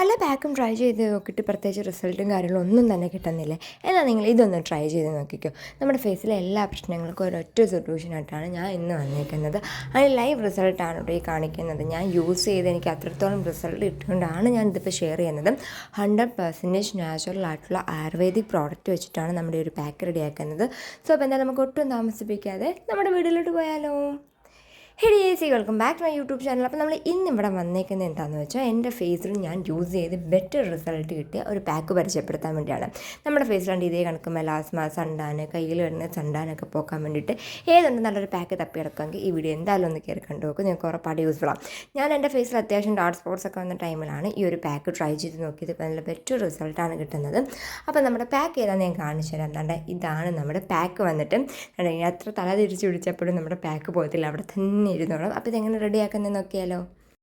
പല പാക്കും ട്രൈ ചെയ്ത് നോക്കിയിട്ട് പ്രത്യേകിച്ച് റിസൾട്ടും കാര്യങ്ങളും ഒന്നും തന്നെ കിട്ടുന്നില്ല. എന്നാൽ നിങ്ങൾ ഇതൊന്ന് ട്രൈ ചെയ്ത് നോക്കിക്കോ. നമ്മുടെ ഫേസിലെ എല്ലാ പ്രശ്നങ്ങൾക്കും ഒരൊറ്റ സൊല്യൂഷനായിട്ടാണ് ഞാൻ ഇന്ന് വന്നിരിക്കുന്നത് അതിന് ലൈവ് റിസൾട്ടാണ് ഇവിടെ ഈ കാണിക്കുന്നത്. ഞാൻ യൂസ് ചെയ്ത് എനിക്ക് അത്രത്തോളം റിസൾട്ട് കിട്ടുകൊണ്ടാണ് ഞാൻ ഇതിപ്പോൾ ഷെയർ ചെയ്യുന്നത്. ഹൺഡ്രഡ് പെർസെന്റേജ് നാച്ചുറൽ ആയിട്ടുള്ള ആയുർവേദിക് പ്രോഡക്റ്റ് വെച്ചിട്ടാണ് നമ്മുടെ ഒരു പാക്ക് റെഡിയാക്കുന്നത്. സോ അപ്പോൾ എന്തായാലും നമുക്ക് ഒട്ടും താമസിപ്പിക്കാതെ നമ്മുടെ വീട്ടിലോട്ട് പോയാലോ? ഹെഡി C welcome back to my YouTube channel അപ്പോൾ നമ്മൾ ഇന്ന് ഇവിടെ വന്നേക്കുന്നത് എന്താണെന്ന് വെച്ചാൽ എന്റെ ഫേസിൽ ഞാൻ യൂസ് ചെയ്ത് ബെറ്റർ റിസൾട്ട് കിട്ടിയ ഒരു പാക്ക് പരിചയപ്പെടുത്താൻ വേണ്ടിയാണ്. നമ്മുടെ ഫേസിലാണ്ട് ഇതേ കണക്ക് മെലാസ്മ സണ്ടാന് കയ്യിൽ വരുന്ന സണ്ടാനൊക്കെ പോക്കാൻ വേണ്ടിയിട്ട് ഏതുണ്ട് നല്ലൊരു പാക്ക് തപ്പിയെടുക്കാമെങ്കിൽ ഈ വീഡിയോ എന്തായാലും ഒന്ന് കയറി കണ്ടു നോക്കും. നിങ്ങൾക്ക് ഉറപ്പാട് യൂസ്ഫുള്ളാണ് ഞാൻ എന്റെ ഫേസിൽ അത്യാവശ്യം ഡാർക്ക് സ്പോട്ട്സ് ഒക്കെ വന്ന ടൈമിലാണ് ഈ ഒരു പാക്ക് ട്രൈ ചെയ്ത് നോക്കിയത്. നല്ല ബെറ്റർ റിസൾട്ടാണ് കിട്ടുന്നത്. അപ്പോൾ നമ്മുടെ പാക്ക് ഏതാണെന്ന് ഞാൻ കാണിച്ചു തരാം. എന്താണ്ട് ഇതാണ് നമ്മുടെ പാക്ക് വന്നിട്ട്. എത്ര തല തിരിച്ചു പിടിച്ചപ്പോഴും നമ്മുടെ പാക്ക് പോകത്തില്ല. അവിടെ തന്നെ ഇരുന്നോളും. അപ്പോൾ ഇതെങ്ങനെ റെഡിയാക്കുന്നത് നോക്കിയാലോ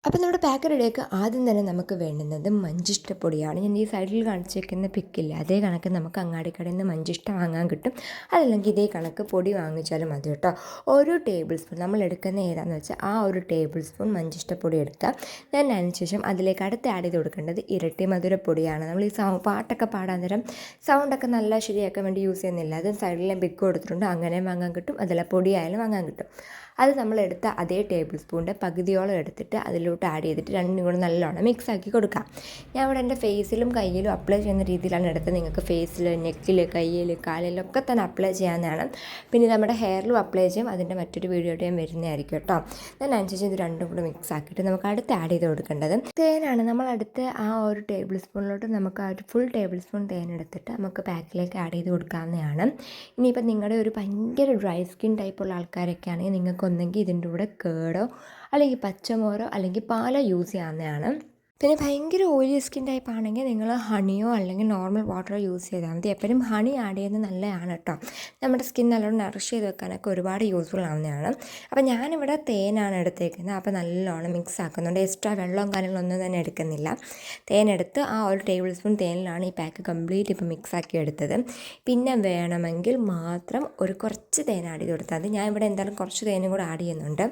അപ്പോൾ നമ്മുടെ പാക്ക് റെഡിയാക്കുക ആദ്യം തന്നെ നമുക്ക് വേണ്ടുന്നത് മഞ്ചിഷ്ടപ്പൊടിയാണ് ഞാൻ ഈ സൈഡിൽ കാണിച്ചേക്കുന്ന പിക്കില്ല അതേ കണക്ക് നമുക്ക് അങ്ങാടിക്കടയിൽ നിന്ന് മഞ്ചിഷ്ട വാങ്ങാൻ കിട്ടും. അതല്ലെങ്കിൽ ഇതേ കണക്ക് പൊടി വാങ്ങിച്ചാലും മതി കേട്ടോ. ഒരു ടേബിൾ സ്പൂൺ നമ്മൾ എടുക്കുന്ന ഏതാണെന്ന് വെച്ചാൽ ആ ഒരു ടേബിൾ സ്പൂൺ മഞ്ചിഷ്ടപ്പൊടി എടുക്കുക. ഞാൻ അതിനുശേഷം അതിലേക്ക് അടുത്ത് ആഡ് ചെയ്ത് കൊടുക്കേണ്ടത് ഇരട്ടി മധുരപ്പൊടിയാണ് നമ്മൾ ഈ സൗ പാട്ടൊക്കെ പാടാൻ നേരം സൗണ്ടൊക്കെ നല്ല ശരിയാക്കാൻ വേണ്ടി യൂസ് ചെയ്യുന്നില്ല. അത് സൈഡിൽ ഞാൻ പിക്ക് കൊടുത്തിട്ടുണ്ട്. അങ്ങനെ വാങ്ങാൻ കിട്ടും. അതല്ല പൊടിയായാലും വാങ്ങാൻ കിട്ടും. അത് നമ്മൾ എടുത്ത അതേ ടേബിൾ സ്പൂണിന്റെ പകുതിയോളം എടുത്തിട്ട് അതിലോട്ട് ആഡ് ചെയ്തിട്ട് രണ്ടും കൂടെ നല്ലോണം മിക്സ് ആക്കി കൊടുക്കാം. ഞാൻ ഇവിടെ എന്റെ ഫേസിലും കയ്യിലും അപ്ലൈ ചെയ്യുന്ന രീതിയിലാണ് എടുത്തത്. നിങ്ങൾക്ക് ഫേസിൽ നെക്കിൽ കയ്യിൽ കാലിലൊക്കെ തന്നെ അപ്ലൈ ചെയ്യാവുന്നതാണ്. പിന്നെ നമ്മുടെ ഹെയറിലും അപ്ലൈ ചെയ്യും. അതിന്റെ മറ്റൊരു വീഡിയോ ഞാൻ വരുന്നതായിരിക്കും കേട്ടോ. ഞാൻ അനുസരിച്ച് ഇത് രണ്ടും കൂടെ മിക്സ് ആക്കിയിട്ട് നമുക്ക് അടുത്ത് ആഡ് ചെയ്ത് കൊടുക്കേണ്ടത്. തേനാണ്. നമ്മൾ അടുത്ത് ആ ഒരു ടേബിൾ സ്പൂണിലോട്ട് നമുക്ക് ആ ഒരു ഫുൾ ടേബിൾ സ്പൂൺ തേൻ എടുത്തിട്ട് നമുക്ക് പാക്കിലേക്ക് ആഡ് ചെയ്ത് കൊടുക്കാവുന്നതാണ്. ഇനിയിപ്പോൾ നിങ്ങളുടെ ഒരു ഭയങ്കര ഡ്രൈ സ്കിൻ ടൈപ്പുള്ള ആൾക്കാരൊക്കെ ആണെങ്കിൽ നിങ്ങൾക്ക് ഒന്നെങ്കിൽ ഇതിന്റെ കൂടെ കേടോ അല്ലെങ്കിൽ പച്ചമോരോ അല്ലെങ്കിൽ പാലോ യൂസ് ചെയ്യാവുന്നതാണ്. പിന്നെ ഭയങ്കര ഓയിലി സ്കിൻ ടൈപ്പ് ആണെങ്കിൽ നിങ്ങൾ ഹണിയോ അല്ലെങ്കിൽ നോർമൽ വാട്ടറോ യൂസ് ചെയ്താൽ മതി. എപ്പോഴും ഹണി ആഡ് ചെയ്യുന്നത് നല്ലതാണ് കേട്ടോ നമ്മുടെ സ്കിൻ നല്ലോണം നറിഷ് ചെയ്ത് വെക്കാനൊക്കെ ഒരുപാട് യൂസ്ഫുൾ ആവുന്നതാണ്. അപ്പോൾ ഞാനിവിടെ തേനാണ് എടുത്തേക്കുന്നത്. അപ്പോൾ നല്ലോണം മിക്സ് ആക്കുന്നുണ്ട്. എക്സ്ട്രാ വെള്ളവും കാര്യങ്ങളൊന്നും തന്നെ എടുക്കുന്നില്ല. തേനെടുത്ത് ആ ഒരു ടേബിൾ സ്പൂൺ തേനിലാണ് ഈ പാക്ക് കംപ്ലീറ്റ് ഇപ്പോൾ മിക്സ് ആക്കി എടുത്തത്. പിന്നെ വേണമെങ്കിൽ മാത്രം ഒരു കുറച്ച് തേൻ ആഡ് ചെയ്ത് കൊടുത്താൽ മതി. ഞാൻ ഇവിടെ എന്തായാലും കുറച്ച് തേനും കൂടെ ആഡ് ചെയ്യുന്നുണ്ട്.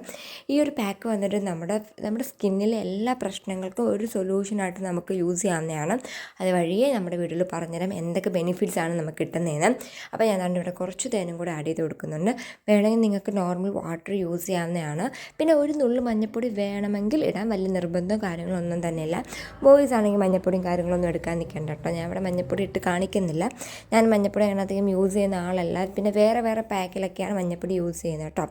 ഈ ഒരു പാക്ക് വന്നിട്ട് നമ്മുടെ നമ്മുടെ സ്കിന്നിലെ എല്ലാ പ്രശ്നങ്ങൾക്കും ഒരു സൊല്യൂഷനായിട്ട് നമുക്ക് യൂസ് ചെയ്യാവുന്നതാണ്. അതുവഴിയേ നമ്മുടെ വീട്ടിൽ പറഞ്ഞുതരാം എന്തൊക്കെ ബെനിഫിറ്റ്സ് ആണ് നമുക്ക് കിട്ടുന്നതെന്ന്. അപ്പോൾ ഞാൻ അതുകൊണ്ട് ഇവിടെ കുറച്ച് തേനും കൂടെ ആഡ് ചെയ്ത് കൊടുക്കുന്നുണ്ട്. വേണമെങ്കിൽ നിങ്ങൾക്ക് നോർമൽ വാട്ടർ യൂസ് ചെയ്യാവുന്നതാണ്. പിന്നെ ഒരു നുള്ളു മഞ്ഞൾപ്പൊടി വേണമെങ്കിൽ ഇടാം. വലിയ നിർബന്ധം കാര്യങ്ങളൊന്നും തന്നെയില്ല. ബോയ്സ് ആണെങ്കിൽ മഞ്ഞൾപ്പൊടിയും കാര്യങ്ങളൊന്നും എടുക്കാൻ നിൽക്കേണ്ട കേട്ടോ. ഞാൻ ഇവിടെ മഞ്ഞൾപ്പൊടി ഇട്ട് കാണിക്കുന്നില്ല. ഞാൻ മഞ്ഞൾപ്പൊടി അങ്ങനെ അധികം യൂസ് ചെയ്യുന്ന ആളല്ല. പിന്നെ വേറെ വേറെ പാക്കിലൊക്കെയാണ് മഞ്ഞൾപ്പൊടി യൂസ് ചെയ്യുന്നത് കേട്ടോ.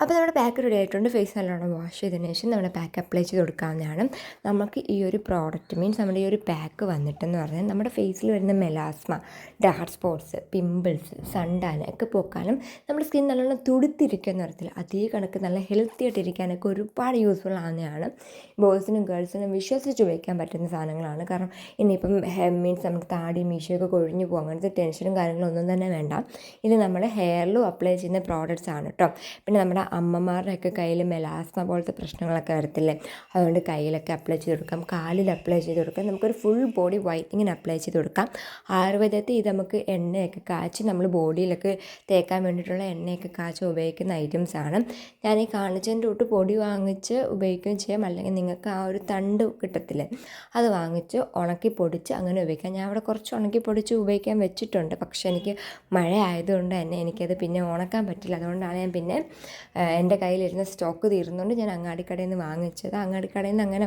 അപ്പോൾ നമ്മുടെ പാക്ക് റെഡി ആയിട്ടുണ്ട്. ഫേസ് നല്ലോണം വാഷ് ചെയ്തതിന് ശേഷം നമ്മുടെ പാക്ക് അപ്ലൈ ചെയ്ത് കൊടുക്കാവുന്നതാണ്. നമുക്ക് ഒരു പ്രോഡക്റ്റ് മീൻസ് നമ്മുടെ ഈ ഒരു പാക്ക് വന്നിട്ടെന്ന് പറഞ്ഞാൽ നമ്മുടെ ഫേസിൽ വരുന്ന melasma dark spots pimples suntan ഒക്കെ പോക്കാനും നമ്മുടെ സ്കിൻ നല്ലോണം തുടുത്തിരിക്കുന്ന തരത്തിൽ അതേ കണക്ക് നല്ല ഹെൽത്തി ആയിട്ടിരിക്കാനൊക്കെ ഒരുപാട് യൂസ്ഫുൾ ആണെന്നാണ് ബോയ്സിനും ഗേൾസിനും വിശ്വസിച്ച് ഉപയോഗിക്കാൻ പറ്റുന്ന സാധനങ്ങളാണ്. കാരണം ഇനിയിപ്പം മീൻസ് നമ്മുടെ താടി മീശയൊക്കെ കൊഴിഞ്ഞു പോകും. അങ്ങനത്തെ ടെൻഷനും കാര്യങ്ങളും ഒന്നും തന്നെ വേണ്ട. ഇത് നമ്മുടെ ഹെയറിലും അപ്ലൈ ചെയ്യുന്ന പ്രോഡക്റ്റ്സ് ആണ് കേട്ടോ പിന്നെ നമ്മുടെ അമ്മമാരുടെയൊക്കെ കയ്യിൽ മെലാസ്മ പോലത്തെ പ്രശ്നങ്ങളൊക്കെ വരത്തില്ലേ? അതുകൊണ്ട് കയ്യിലൊക്കെ അപ്ലൈ ചെയ്ത് കൊടുക്കാം. കാലിൽ അപ്ലൈ ചെയ്ത് കൊടുക്കാം. നമുക്കൊരു ഫുൾ ബോഡി വൈറ്റനിങ്ങിന് അപ്ലൈ ചെയ്ത് കൊടുക്കാം. ആയുർവേദത്തിൽ ഇത് നമുക്ക് എണ്ണയൊക്കെ കാച്ചി നമ്മൾ ബോഡിയിലൊക്കെ തേക്കാൻ വേണ്ടിയിട്ടുള്ള എണ്ണയൊക്കെ കാച്ചി ഉപയോഗിക്കുന്ന ഐറ്റംസ് ആണ്. ഞാൻ ഈ കാണിച്ചതിന്റെ തൊട്ട് പൊടി വാങ്ങിച്ച് ഉപയോഗിക്കുകയും ചെയ്യാം. അല്ലെങ്കിൽ നിങ്ങൾക്ക് ആ ഒരു തണ്ട് കിട്ടത്തില്ലേ. അത് വാങ്ങിച്ച് ഉണക്കി പൊടിച്ച് അങ്ങനെ ഉപയോഗിക്കാം. ഞാൻ അവിടെ കുറച്ച് ഉണക്കി പൊടിച്ച് ഉപയോഗിക്കാൻ വെച്ചിട്ടുണ്ട്. പക്ഷേ എനിക്ക് മഴ ആയതുകൊണ്ട് തന്നെ എനിക്കത് പിന്നെ ഉണക്കാൻ പറ്റില്ല. അതുകൊണ്ടാണ് ഞാൻ പിന്നെ എന്റെ കയ്യിലിരുന്ന സ്റ്റോക്ക് തീർന്നുകൊണ്ട് ഞാൻ അങ്ങാടിക്കടയിൽ നിന്ന് വാങ്ങിച്ചത്. അങ്ങാടിക്കടയിൽ നിന്ന് അങ്ങനെ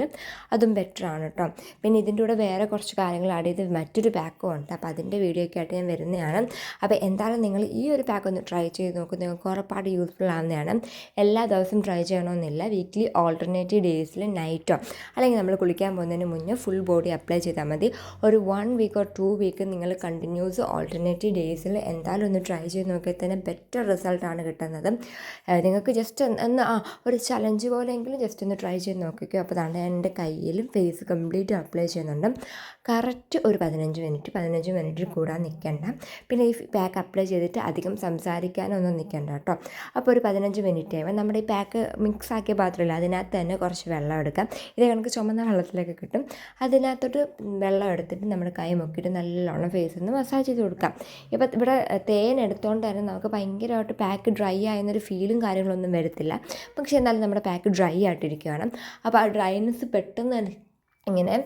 വാങ്ങിക്കുന്നതാണെങ്കിലും അതും ബെറ്റർ ആണ് കേട്ടോ പിന്നെ ഇതിന്റെ കൂടെ വേറെ കുറച്ച് കാര്യങ്ങൾ ആഡ് ചെയ്ത് മറ്റൊരു പാക്കും ഉണ്ട്. അപ്പോൾ അതിന്റെ വീഡിയോ ഒക്കെ ആയിട്ട് ഞാൻ വരുന്നതാണ്. അപ്പോൾ എന്തായാലും നിങ്ങൾ ഈ ഒരു പാക്ക് ഒന്ന് ട്രൈ ചെയ്ത് നോക്കും. നിങ്ങൾക്ക് ഉറപ്പാട് യൂസ്ഫുൾ ആവുന്നതാണ്. എല്ലാ ദിവസവും ട്രൈ ചെയ്യണമെന്നില്ല. വീക്ക്ലി ഓൾട്ടർനേറ്റീവ് ഡേയ്സിൽ നൈറ്റോ അല്ലെങ്കിൽ നമ്മൾ കുളിക്കാൻ പോകുന്നതിന് മുന്നേ ഫുൾ ബോഡി അപ്ലൈ ചെയ്താൽ മതി. ഒരു one week or two week നിങ്ങൾ കണ്ടിന്യൂസ് ഓൾട്ടർനേറ്റീവ് ഡേയ്സിൽ എന്തായാലും ഒന്ന് ട്രൈ ചെയ്ത് നോക്കിയാൽ തന്നെ ബെറ്റർ റിസൾട്ടാണ് കിട്ടുന്നത്. നിങ്ങൾക്ക് ജസ്റ്റ് ഒന്ന് ആ ഒരു ചലഞ്ച് പോലെയെങ്കിലും ജസ്റ്റ് ഒന്ന് ട്രൈ ചെയ്ത് നോക്കിക്കോ. അപ്പോൾ അതാണ് എന്റെ കയ്യിലും ഫേസ് കംപ്ലീറ്റ് അപ്ലൈ ചെയ്യുന്നുണ്ട്. കറക്റ്റ് ഒരു പതിനഞ്ച് മിനിറ്റ് പതിനഞ്ച് മിനിറ്റ് കൂടാൻ നിൽക്കേണ്ട. പിന്നെ ഈ പാക്ക് അപ്ലൈ ചെയ്തിട്ട് അധികം സംസാരിക്കാനൊന്നും നിൽക്കേണ്ട കേട്ടോ. അപ്പോൾ ഒരു പതിനഞ്ച് മിനിറ്റ് ആയപ്പോൾ നമ്മുടെ ഈ പാക്ക് മിക്സ് ആക്കിയ പാത്രമില്ല അതിനകത്ത് തന്നെ കുറച്ച് വെള്ളം എടുക്കാം. ഇത് കണക്ക് ചുമന്ന വെള്ളത്തിലൊക്കെ കിട്ടും. അതിനകത്തോട്ട് വെള്ളം എടുത്തിട്ട് നമ്മുടെ കൈ മുക്കിയിട്ട് നല്ലോണം ഫേസ് ഒന്ന് മസാജ് ചെയ്ത് കൊടുക്കാം. ഇപ്പോൾ ഇവിടെ തേൻ എടുത്തുകൊണ്ട് തന്നെ നമുക്ക് ഭയങ്കരമായിട്ട് പാക്ക് ഡ്രൈ ആയെന്നൊരു ഫീലും കാര്യങ്ങളൊന്നും വരത്തില്ല. പക്ഷേ എന്നാലും നമ്മുടെ പാക്ക് ഡ്രൈ ആയിട്ടിരിക്കുകയാണ്. അപ്പോൾ ആ ഡ്രൈനെസ് പെട്ടെന്ന് തന്നെ ഇങ്ങനെ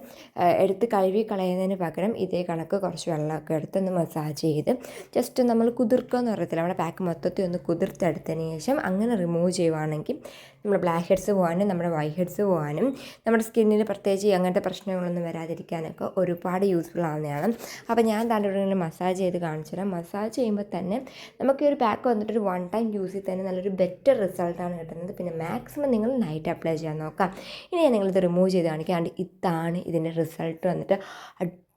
എടുത്ത് കഴുകി കളയുന്നതിന് പകരം ഇതേ കണക്ക് കുറച്ച് വെള്ളമൊക്കെ എടുത്ത് ഒന്ന് മസാജ് ചെയ്ത് ജസ്റ്റ് നമ്മൾ കുതിർക്കുക എന്ന് പറയത്തില്ല. നമ്മുടെ പാക്ക് മൊത്തത്തിൽ ഒന്ന് കുതിർത്തെടുത്തതിന് ശേഷം അങ്ങനെ റിമൂവ് ചെയ്യുവാണെങ്കിൽ നമ്മുടെ ബ്ലാക്ക് ഹെഡ്സ് പോകാനും നമ്മുടെ വൈറ്റ് ഹെഡ്സ് പോകാനും നമ്മുടെ സ്കിന്നിന് പ്രത്യേകിച്ച് അങ്ങനത്തെ പ്രശ്നങ്ങളൊന്നും വരാതിരിക്കാനൊക്കെ ഒരുപാട് യൂസ്ഫുൾ ആവുന്നതാണ്. അപ്പോൾ ഞാൻ ഇവിടെ ഇങ്ങനെ മസാജ് ചെയ്ത് കാണിച്ചു തരാം. മസാജ് ചെയ്യുമ്പോൾ തന്നെ നമുക്ക് ഈ ഒരു പാക്ക് വന്നിട്ട് ഒരു വൺ ടൈം യൂസ് ചെയ്ത് തന്നെ നല്ലൊരു ബെറ്റർ റിസൾട്ടാണ് കിട്ടുന്നത്. പിന്നെ മാക്സിമം നിങ്ങൾ നൈറ്റ് അപ്ലൈ ചെയ്യാൻ നോക്കാം. ഇനി ഞാൻ നിങ്ങളിത് റിമൂവ് ചെയ്ത് കാണിക്കാണ്ട് ഇതാണ് ഇതിന്റെ റിസൾട്ട് വന്നിട്ട്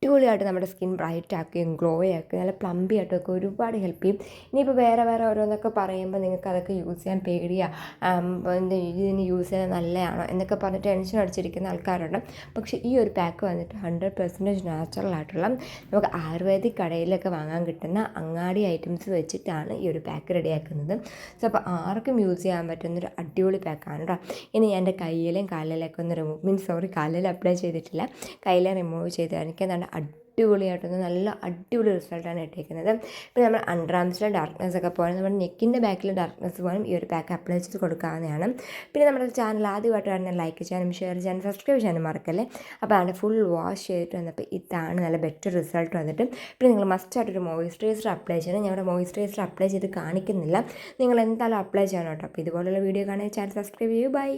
അടിപൊളിയായിട്ട് നമ്മുടെ സ്കിൻ ബ്രൈറ്റ് ആക്കുകയും ഗ്ലോ ആക്കുകയും നല്ല പ്ലംബി ആയിട്ടും ഒക്കെ ഒരുപാട് ഹെൽപ്പ് ചെയ്യും. ഇനിയിപ്പോൾ വേറെ വേറെ ഓരോന്നൊക്കെ പറയുമ്പോൾ നിങ്ങൾക്ക് അതൊക്കെ യൂസ് ചെയ്യാൻ പേടിയാണ് ഇതിന് യൂസ് ചെയ്യാൻ നല്ലതാണോ എന്നൊക്കെ പറഞ്ഞ് ടെൻഷൻ അടിച്ചിരിക്കുന്ന ആൾക്കാരുണ്ട്. പക്ഷേ ഈ ഒരു പാക്ക് വന്നിട്ട് ഹൺഡ്രഡ് പെർസെന്റേജ് നാച്ചുറൽ ആയിട്ടുള്ള നമുക്ക് ആയുർവേദിക് കടയിലൊക്കെ വാങ്ങാൻ കിട്ടുന്ന അങ്ങാടി ഐറ്റംസ് വെച്ചിട്ടാണ് ഈ ഒരു പാക്ക് റെഡിയാക്കുന്നത്. സോ അപ്പോൾ ആർക്കും യൂസ് ചെയ്യാൻ പറ്റുന്നൊരു അടിപൊളി പാക്കാണ് കേട്ടോ ഇനി ഞാൻ എന്റെ കയ്യിലും കാലിലൊക്കെ ഒന്ന് റിമൂവ് മീൻസ് സോറി കാലിൽ അപ്ലൈ ചെയ്തിട്ടില്ല. കയ്യിലെ റിമൂവ് ചെയ്ത് എനിക്ക് എന്താണ് അടിപൊളിയായിട്ടൊന്ന് നല്ല അടിപൊളി റിസൾട്ടാണ് ഇട്ടേക്കുന്നത്. പിന്നെ നമ്മൾ അണ്ടർആംസിലെ ഡാർക്ക്നെസ് ഒക്കെ പോകാൻ നമ്മുടെ നെക്കിന്റെ ബാക്കിലെ ഡാർക്ക്നെസ് പോകാനും ഈ ഒരു പാക്ക് അപ്ലൈ ചെയ്ത് കൊടുക്കാവുന്നതാണ്. പിന്നെ നമ്മുടെ ചാനൽ ആദ്യമായിട്ട് കാണുന്ന ലൈക്ക് ചെയ്യാനും ഷെയർ ചെയ്യാനും സബ്സ്ക്രൈബ് ചെയ്യാനും മറക്കല്ലേ? അപ്പോൾ അതിന്റെ ഫുൾ വാഷ് ചെയ്തിട്ട് വന്നപ്പോൾ ഇതാണ് നല്ല ബെറ്റർ റിസൾട്ട് വന്നിട്ട്. പിന്നെ നിങ്ങൾ മസ്റ്റ് മസ്റ്റായിട്ടൊരു മോയിസ്ചറൈസർ അപ്ലൈ ചെയ്യണം. ഇവിടെ മോയിസ്ചറൈസർ അപ്ലൈ ചെയ്ത് കാണിക്കുന്നില്ല. നിങ്ങൾ എന്തായാലും അപ്ലൈ ചെയ്യണം കേട്ടോ. അപ്പോൾ ഇതുപോലുള്ള വീഡിയോ കാണാൻ ചാനൽ സബ്സ്ക്രൈബ് ചെയ്യൂ. ബൈ